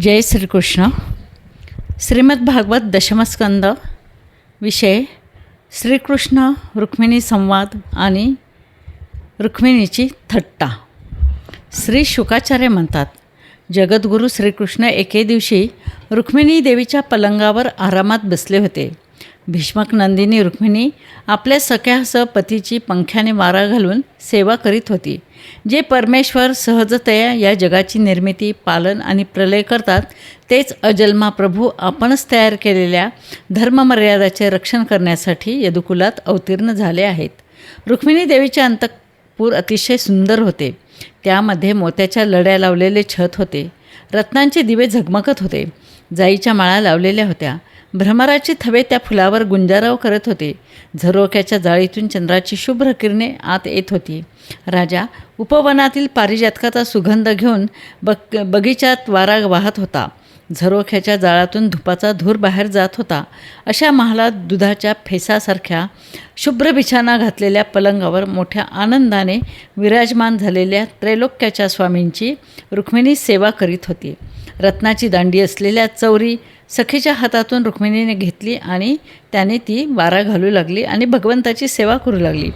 जय श्रीकृष्ण. श्रीमद भागवत दशमस्कंद विषय श्रीकृष्ण रुक्मिणी संवाद आणि रुक्मिणीची थट्टा. श्री शुकाचार्य म्हणतात जगद्गुरू श्रीकृष्ण एके दिवशी रुक्मिणी देवीच्या पलंगावर आरामात बसले होते. भीष्मक नंदिनी रुक्मिणी आपल्या सख्यासह पतीची पंख्याने वारा घालून सेवा करीत होती. जे परमेश्वर सहजतया या जगाची निर्मिती पालन आणि प्रलय करतात तेच अजन्मा प्रभू आपणच तयार केलेल्या धर्ममर्यादाचे रक्षण करण्यासाठी यदुकुलात अवतीर्ण झाले आहेत. रुक्मिणी देवीचे अंतपूर अतिशय सुंदर होते. त्यामध्ये मोत्याच्या लढ्या लावलेले छत होते. रत्नांचे दिवे झगमगत होते. जाईच्या माळा लावलेल्या होत्या. भ्रमराचे थवे त्या फुलावर गुंजाराव करत होते. झरोक्याच्या जाळीतून चंद्राची शुभ्र किरणे आत येत होती. राजा उपवनातील पारिजातकाचा सुगंध घेऊन बग बगीचात वारा वाहत होता. झरोख्याच्या जाळातून धुपाचा धूर बाहेर जात होता. अशा महालात दुधाच्या फेसासारख्या शुभ्र बिछाना घातलेल्या पलंगावर मोठ्या आनंदाने विराजमान झालेल्या त्रैलोक्याच्या स्वामींची रुक्मिणी सेवा करीत होती. रत्नाची दांडी असलेल्या चौरी सखीच्या हातातून रुक्मिणीने घेतली आणि त्याने ती वारा घालू लागली आणि भगवंताची सेवा करू लागली.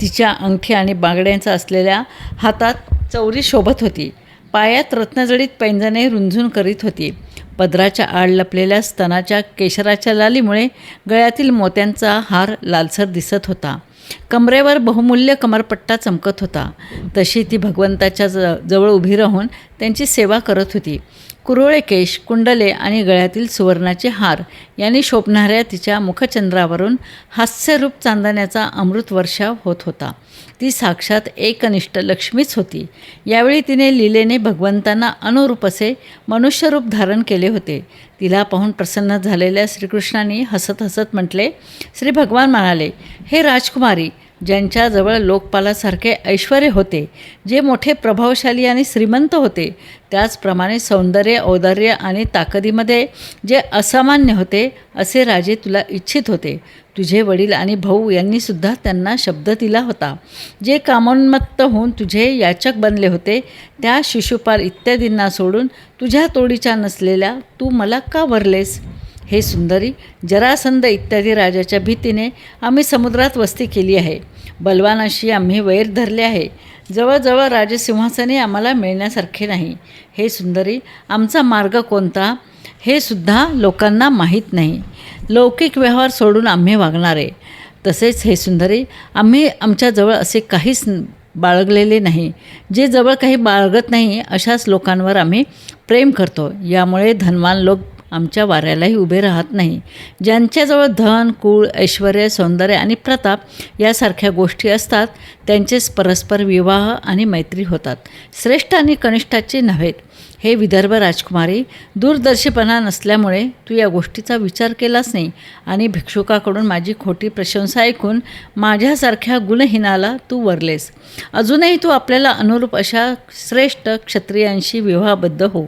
तिच्या अंगठी आणि बांगड्यांचा असलेल्या हातात चौरी शोभत होती. पायात रत्नजडीत पैंजणे रुंझून करीत होती. पदराच्या आड लपलेल्या स्तनाच्या केशराच्या लालीमुळे गळ्यातील मोत्यांचा हार लालसर दिसत होता. कमरेवर बहुमूल्य कमरपट्टा चमकत होता. तशी ती भगवंताच्या ज जवळ उभी राहून त्यांची सेवा करत होती. कुरोळे केश कुंडले आणि गळ्यातील सुवर्णाचे हार यांनी शोभणाऱ्या तिच्या मुखचंद्रावरून हास्यरूप चांदण्याचा अमृत वर्षाव होत होता. ती साक्षात एकनिष्ठ लक्ष्मीच होती. यावेळी तिने लीलेने भगवंतांना अनुरूप असे मनुष्यरूप धारण केले होते. तिला पाहून प्रसन्न झालेल्या श्रीकृष्णांनी हसत हसत म्हटले श्री भगवान म्हणाले हे राजकुमारी ज्यांच्याजवळ लोकपालासारखे ऐश्वर होते जे मोठे प्रभावशाली आणि श्रीमंत होते त्याचप्रमाणे सौंदर्य औदार्य आणि ताकदीमध्ये जे असामान्य होते असे राजे तुला इच्छित होते. तुझे वडील आणि भाऊ यांनीसुद्धा त्यांना शब्द दिला होता. जे कामोन्मत्त होऊन तुझे याचक बनले होते त्या शिशुपाल इत्यादींना सोडून तुझ्या तोडीच्या नसलेल्या तू मला का भरलेस हे सुंदरी जरासंध इत्यादी राजाच्या भीतीने आम्ही समुद्रात वस्ती केली आहे. बलवानाशी आम्ही वैर धरले आहे. जवळजवळ राजसिंहासने आम्हाला मिळण्यासारखे नाही. हे सुंदरी आमचा मार्ग कोणता? हे सुद्धा लोकांना माहीत नाही. लौकिक व्यवहार सोडून आम्ही वागणारे तसेच हे सुंदरी आम्ही आमच्याजवळ असे काहीच बाळगलेले नाही. जे जवळ काही बाळगत नाही अशाच लोकांवर आम्ही प्रेम करतो. यामुळे धनवान लोक आमच्या वाऱ्यालाही उभे राहत नाही. ज्यांच्याजवळ धन कुळ ऐश्वर सौंदर्य आणि प्रताप यासारख्या गोष्टी असतात त्यांचेच परस्पर विवाह आणि मैत्री होतात. श्रेष्ठ आणि कनिष्ठाचे नव्हेत हे विदर्भ राजकुमारी दूरदर्शीपणा नसल्यामुळे तू या गोष्टीचा विचार केलाच नाही आणि भिक्षुकाकडून माझी खोटी प्रशंसा ऐकून माझ्यासारख्या गुणहीनाला तू वरलेस. अजूनही तू आपल्याला अनुरूप अशा श्रेष्ठ क्षत्रियांशी विवाहबद्ध हो.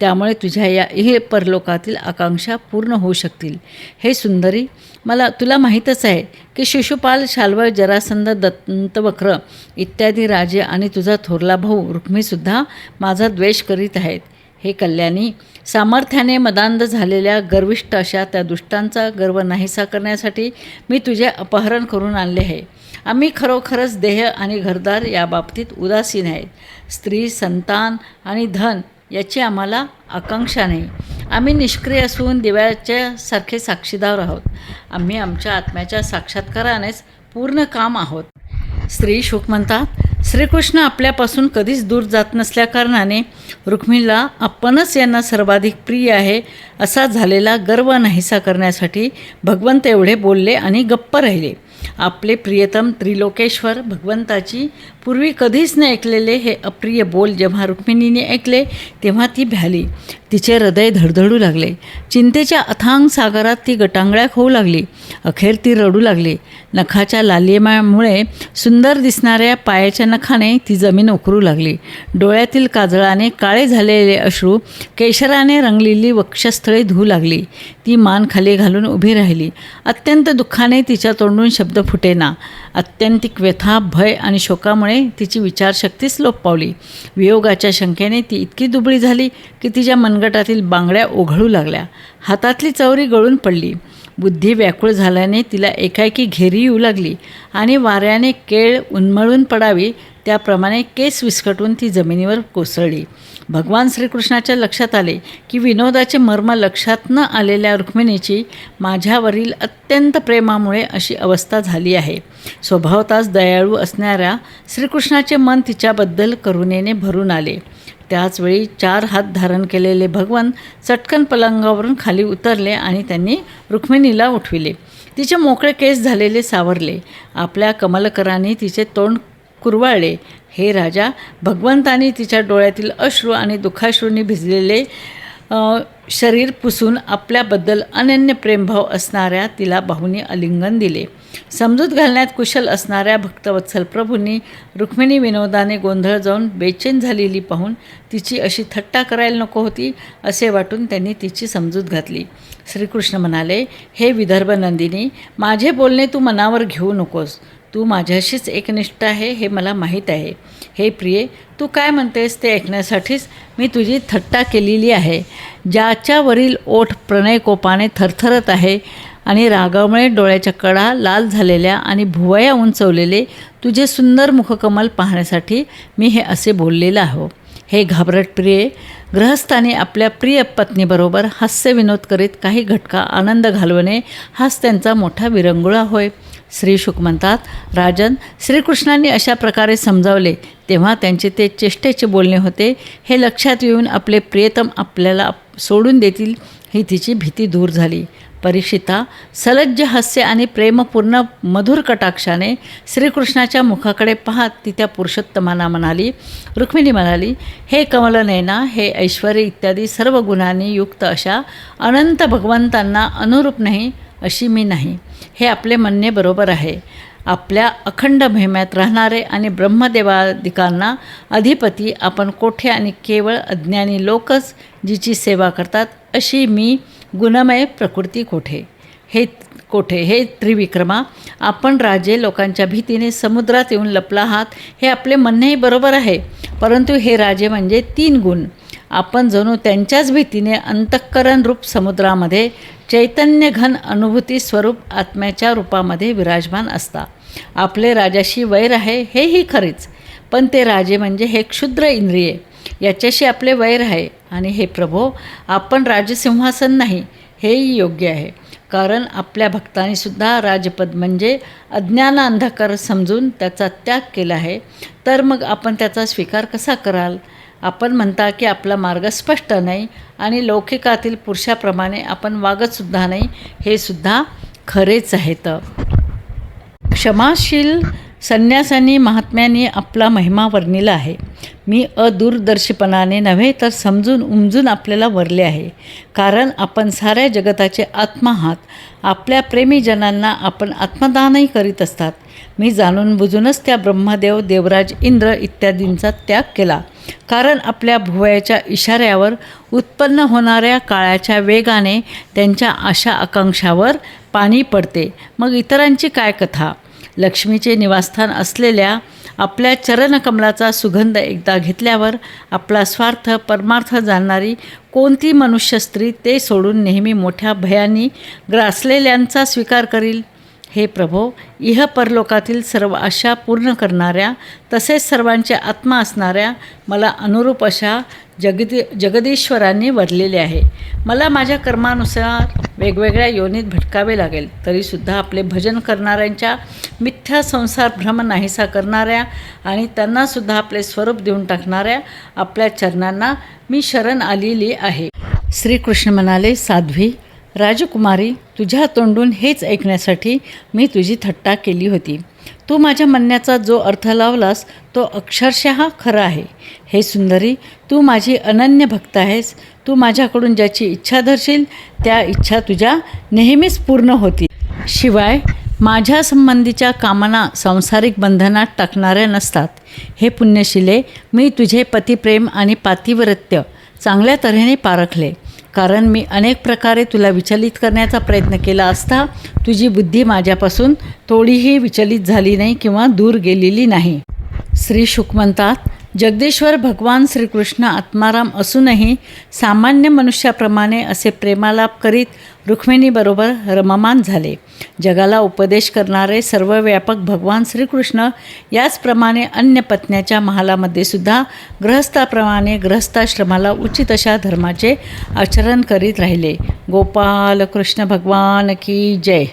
त्यामुळे तुझ्या या हे परलोकातील आकांक्षा पूर्ण होऊ शकतील. हे सुंदरी मला तुला माहीतच आहे की शिशुपाल शाल्वर जरासंध दत्तवक्र इत्यादी राजे आणि तुझा थोरला भाऊ रुक्मीसुद्धा माझा द्वेष करीत आहेत. हे कल्याणी सामर्थ्याने मदांध झालेल्या गर्विष्ट अशा त्या दुष्टांचा गर्व नाहीसा करण्यासाठी मी तुझे अपहरण करून आणले आहे. आम्ही खरोखरच देह आणि घरदार याबाबतीत उदासीन आहेत. स्त्री संतान आणि धन याची आम्हाला आकांक्षा नाही. आम्ही निष्क्रिय असून दिव्याच्या सारखे साक्षीदार आहोत. आम्ही आमच्या आत्म्याच्या साक्षात्कारानेच पूर्ण काम आहोत. स्त्री शुक म्हणतात श्रीकृष्ण आपल्यापासून कधीच दूर जात नसल्याकारणाने रुक्मिणीला आपणच यांना सर्वाधिक प्रिय आहे असा झालेला गर्व नाहीसा करण्यासाठी भगवंत एवढे बोलले आणि गप्प राहिले. आपले प्रियतम त्रिलोकेश्वर भगवंताची पूर्वी कधीच न ऐकलेले हे अप्रिय बोल जेव्हा रुक्मिणीने ऐकले तेव्हा ती भ्याली. तिचे हृदय धडधडू लागले. चिंतेच्या अथांग सागरात ती गटांगळ्या होऊ लागली. अखेर ती रडू लागली. नखाच्या लालिमामुळे सुंदर दिसणाऱ्या पायाच्या नखाने ती जमीन उकरू लागली. डोळ्यातील काजळाने काळे झालेले अश्रू केशराने रंगलेली वक्षस्थळे धुऊ लागली. ती मान खाली घालून उभी राहिली. अत्यंत दुःखाने तिच्या तोंडून शब्द फुटेना. अत्यंतिक व्यथा भय आणि शोकामुळे गेल्यामुळे तिची विचारशक्तीच लोप पावली वियोगाच्या शंकेने ती इतकी दुबळी झाली की तिच्या मनगटातील बांगड्या ओघळू लागल्या. हातातली चौरी गळून पडली. बुद्धी व्याकुळ झाल्याने तिला एकाएकी घेरी येऊ लागली आणि वाऱ्याने केळ उन्मळून पडावी त्याप्रमाणे केस विस्कटून ती जमिनीवर कोसळली. भगवान श्रीकृष्णाच्या लक्षात आले की विनोदाचे मर्म लक्षात न आलेल्या रुक्मिणीची माझ्यावरील अत्यंत प्रेमामुळे अशी अवस्था झाली आहे. स्वभावताच दयाळू असणाऱ्या श्रीकृष्णाचे मन तिच्याबद्दल करुणेने भरून आले. त्याचवेळी चार हात धारण केलेले भगवान चटकन पलंगावरून खाली उतरले आणि त्यांनी रुक्मिणीला उठविले. तिचे मोकळे केस झालेले सावरले. आपल्या कमलकरांनी तिचे तोंड कुरवाळले. हे राजा भगवंतानी तिच्या डोळ्यातील अश्रू आणि दुःखाश्रूंनी भिजलेले शरीर पुसून आपल्याबद्दल अनन्य प्रेमभाव असणाऱ्या तिला भाऊनी आलिंगन दिले. समजूत घालण्यात कुशल असणाऱ्या भक्तवत्सल प्रभूंनी रुक्मिणी विनोदाने गोंधळ जाऊन बेचैन झालेली पाहून तिची अशी थट्टा करायला नको होती असे वाटून त्यांनी तिची समजूत घातली. श्रीकृष्ण म्हणाले हे विदर्भ नंदिनी माझे बोलणे तू मनावर घेऊ नकोस. तू माझ्याशीच एकनिष्ठ आहे हे मला माहीत आहे. हे प्रिये तू काय म्हणतेस ते ऐकण्यासाठीच मी तुझी थट्टा केलेली आहे. ज्याच्यावरील ओठ प्रणयकोपाने थरथरत आहे आणि रागामुळे डोळ्याच्या कडा लाल झालेल्या आणि भुवया उंचवलेले तुझे सुंदर मुखकमल पाहण्यासाठी मी हे असे बोललेलं आहो. हे घाबरट प्रिये ग्रहस्थाने आपल्या प्रिय पत्नीबरोबर हास्य विनोद करीत काही घटका आनंद घालवणे हाच त्यांचा मोठा विरंगुळा होय. श्री शुक म्हणतात राजन श्रीकृष्णांनी अशा प्रकारे समजावले तेव्हा त्यांचे ते चेष्टेचे बोलणे होते. हे लक्षात येऊन आपले प्रियतम आपल्याला सोडून देतील ही तिची भीती दूर झाली. परीक्षिता सलज्ज हास्य आणि प्रेमपूर्ण मधुर कटाक्षाने श्रीकृष्णाच्या मुखाकडे पाहत ती त्या पुरुषोत्तमाना म्हणाली रुक्मिणी म्हणाली हे कमलनयना हे ऐश्वर इत्यादी सर्व गुणांनी युक्त अशा अनंत भगवंतांना अनुरूप नाही अशी मी नाही. हे आपले म्हणणे बरोबर आहे. आपल्या अखंड महिम्यात राहणारे आणि ब्रह्मदेवादिकांना अधिपती आपण कोठे आणि केवळ अज्ञानी लोकच जिची सेवा करतात अशी मी गुणमय प्रकृती कोठे? हे कोठे? हे त्रिविक्रमा आपण राजे लोकांच्या भीतीने समुद्रात येऊन लपला आहात हे आपले म्हणणेही बरोबर आहे. परंतु हे राजे म्हणजे तीन गुण. आपण जणू त्यांच्याच भीतीने अंतःकरण रूप समुद्रामध्ये चैतन्य घन अनुभूती स्वरूप आत्म्याच्या रूपामध्ये विराजमान असता. आपले राजाशी वैर आहे हेही खरेच. पण ते राजे म्हणजे हे क्षुद्र इंद्रिये. याच्याशी आपले वैर आहे. आणि हे प्रभो आपण राजसिंहासन नाही हेही योग्य आहे. कारण आपल्या भक्तांनीसुद्धा राजपद म्हणजे अज्ञान अंधकार समजून त्याचा त्याग केला आहे. तर मग आपण त्याचा स्वीकार कसा कराल? आपण म्हणता की आपला मार्ग स्पष्ट नाही आणि लौकिकातील पुरुषाप्रमाणे आपण वागतसुद्धा नाही हे सुद्धा खरेच आहेत. क्षमाशील संन्यासांनी महात्म्यांनी आपला महिमा वर्णिला आहे. मी अदूरदर्शीपणाने नव्हे तर समजून उमजून आपल्याला वरले आहे. कारण आपण साऱ्या जगताचे आत्मा आहात. आपल्या प्रेमीजनांना आपण आत्मदानही करीत असतात. मी जाणून बुजूनच त्या ब्रह्मदेव देवराज इंद्र इत्यादींचा त्याग केला. कारण आपल्या भुवयाच्या इशाऱ्यावर उत्पन्न होणाऱ्या काळाच्या वेगाने त्यांच्या आशा आकांक्षावर पाणी पडते. मग इतरांची काय कथा? लक्ष्मीचे निवासस्थान असलेल्या आपल्या चरणकमलाचा सुगंध एकदा घेतल्यावर आपला स्वार्थ परमार्थ जाणणारी कोणती मनुष्य स्त्री ते सोडून नेहमी मोठ्या भयानी ग्रासलेल्यांचा स्वीकार करील? हे प्रभो इह परलोकातील सर्व आशा पूर्ण करणाऱ्या तसेच सर्वांचे आत्मा असणाऱ्या मला अनुरूप अशा जगदी जगदीश्वरांनी वरलेले आहे. मला माझ्या कर्मानुसार वेगवेगळ्या योनीत भटकावे लागेल तरीसुद्धा आपले भजन करणाऱ्यांच्या मिथ्या संसार भ्रम नाहीसा करणाऱ्या आणि त्यांनासुद्धा आपले स्वरूप देऊन टाकणाऱ्या आपल्या चरणांना मी शरण आलेली आहे. श्रीकृष्ण म्हणाले साध्वी राजकुमारी तुझ्या तोंडून हेच ऐकण्यासाठी मी तुझी थट्टा केली होती. तू माझ्या म्हणण्याचा जो अर्थ लावलास तो अक्षरशः खरा आहे. हे सुंदरी तू माझी अनन्य भक्त आहेस. तू माझ्याकडून ज्याची इच्छा धरशील त्या इच्छा तुझ्या नेहमीच पूर्ण होती शिवाय माझ्या संबंधीच्या कामना सांसारिक बंधनात टाकणाऱ्या नसतात. हे पुण्यशिले मी तुझे पतिप्रेम आणि पातिव्रत्य चांगल्या तऱ्हेने पारखले. कारण मी अनेक प्रकारे तुला विचलित करण्याचा प्रयत्न केला असता तुझी बुद्धी माझ्यापासून थोडीही विचलित झाली नाही किंवा दूर गेलेली नाही. श्री शुक म्हणतात जगदीश्वर भगवान श्रीकृष्ण आत्माराम असूनही सामान्य मनुष्याप्रमाणे असे प्रेमालाप करीत रुक्मिणीबरोबर रममान झाले. जगाला उपदेश करणारे सर्वव्यापक भगवान श्रीकृष्ण याचप्रमाणे अन्य पत्न्याच्या महालामध्ये सुद्धा गृहस्थाप्रमाणे ग्रहस्थाश्रमाला उचित अशा धर्माचे आचरण करीत राहिले. गोपाल कृष्ण भगवान की जय.